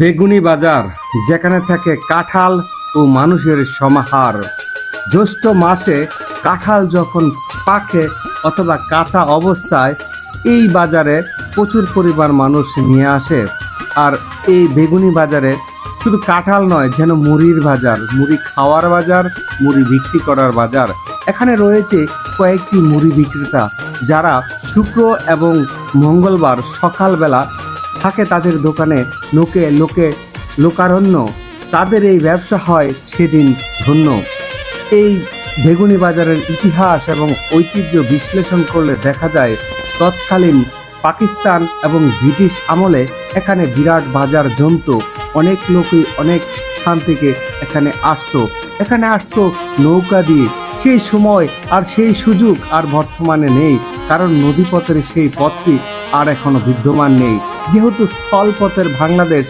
বেগুনি বাজার, যেখানে থাকে কাঁঠাল ও মানুষের সমাহার। জ্যৈষ্ঠ মাসে কাঁঠাল যখন পাকে অথবা কাঁচা অবস্থায়, এই বাজারে প্রচুর পরিমাণ মানুষ নিয়ে আসে। আর এই বেগুনি বাজারে শুধু কাঁঠাল নয়, যেন মুড়ির বাজার, মুড়ি খাওয়ার বাজার, মুড়ি বিক্রি করার বাজার। এখানে রয়েছে কয়েকটি মুড়ি বিক্রেতা, যারা শুক্র এবং মঙ্গলবার সকালবেলা থাকে তাদের দোকানে, লোকে লোকে লোকারণ্য। তাদের এই ব্যবসা হয় সেদিন ধন্য। এই বেগুনি বাজারের ইতিহাস এবং ঐতিহ্য বিশ্লেষণ করলে দেখা যায়, তৎকালীন পাকিস্তান এবং ব্রিটিশ আমলে এখানে বিরাট বাজার জমতো। অনেক লোকই অনেক স্থান থেকে এখানে আসতো। এখানে আসতো নৌকা দিয়ে। সেই সময় আর সেই সুযোগ আর বর্তমানে নেই, কারণ নদীপথের সেই পথটি আর এখনও বিদ্যমান নেই। যেহেতু স্থলপথের বাংলাদেশ,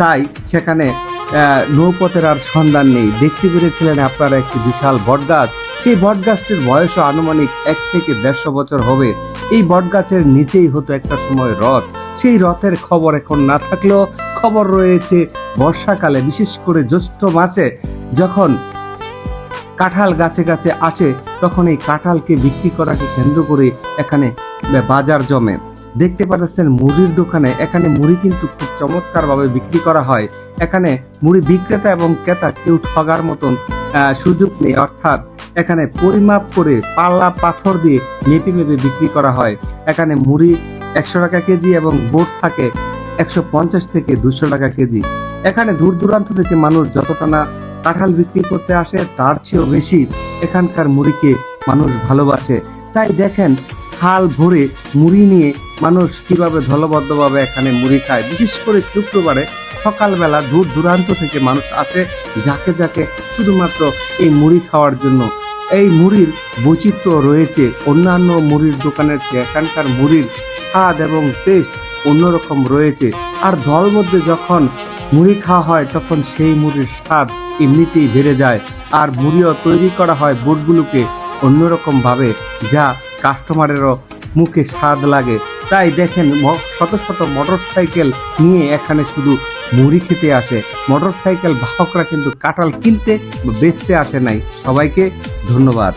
তাই সেখানে নৌপথের আর সন্ধান নেই। দেখতে পেরেছিলেন আপনারা একটি বিশাল বটগাছ। সেই বটগাছটির বয়সও আনুমানিক এক থেকে দেড়শো বছর হবে। এই বটগাছের নিচেই হতো একটা সময় রথ। সেই রথের খবর এখন না থাকলেও খবর রয়েছে বর্ষাকালে, বিশেষ করে জ্যৈষ্ঠ মাসে। যখন কাঁঠাল গাছে গাছে আসে, তখন এই কাঁঠালকে বিক্রি করাকে কেন্দ্র করে এখানে বাজার জমে। দেখতে পাচ্ছেন মুড়ির দোকানে, এখানে মুড়ি কিন্তু খুব চমৎকারভাবে বিক্রি করা হয়। এখানে মুড়ি বিক্রেতা এবং ক্রেতা কেউ ঠগার মতন সুযোগ নেই। অর্থাৎ এখানে পরিমাপ করে পাল্লা পাথর দিয়ে মেপে মেপে বিক্রি করা হয়। এখানে মুড়ি একশো টাকা কেজি এবং বোট থাকে একশো পঞ্চাশ থেকে দুশো টাকা কেজি। এখানে দূর দূরান্ত থেকে মানুষ যতটা না কাঁঠাল বিক্রি করতে আসে, তার চেয়েও বেশি এখানকার মুড়িকে মানুষ ভালোবাসে। তাই দেখেন থাল ভরে মুড়ি নিয়ে মানুষ কীভাবে দলবদ্ধভাবে এখানে মুড়ি খায়? বিশেষ করে শুক্রবারে সকালবেলা দূর দূরান্ত থেকে মানুষ আসে যাকে যাকে শুধুমাত্র এই মুড়ি খাওয়ার জন্য। এই মুড়ির বৈচিত্র্য রয়েছে। অন্যান্য মুড়ির দোকানের চেয়ে এখানকার মুড়ির স্বাদ এবং টেস্ট অন্যরকম রয়েছে। আর দল মধ্যে যখন মুড়ি খাওয়া হয়, তখন সেই মুড়ির স্বাদ এমনিতেই বেড়ে যায়। আর মুড়িও তৈরি করা হয় বোটগুলোকে অন্যরকম ভাবে যা কাস্টমারেরও মুখে স্বাদ লাগে। তাই দেখেন শত শত মোটর সাইকেল নিয়ে এখানে শুধু মুড়ি খেতে আসে। মোটর সাইকেল বাহকরা কিন্তু কাঁঠাল কিনতে বেচতে আসে নাই। সবাইকে ধন্যবাদ।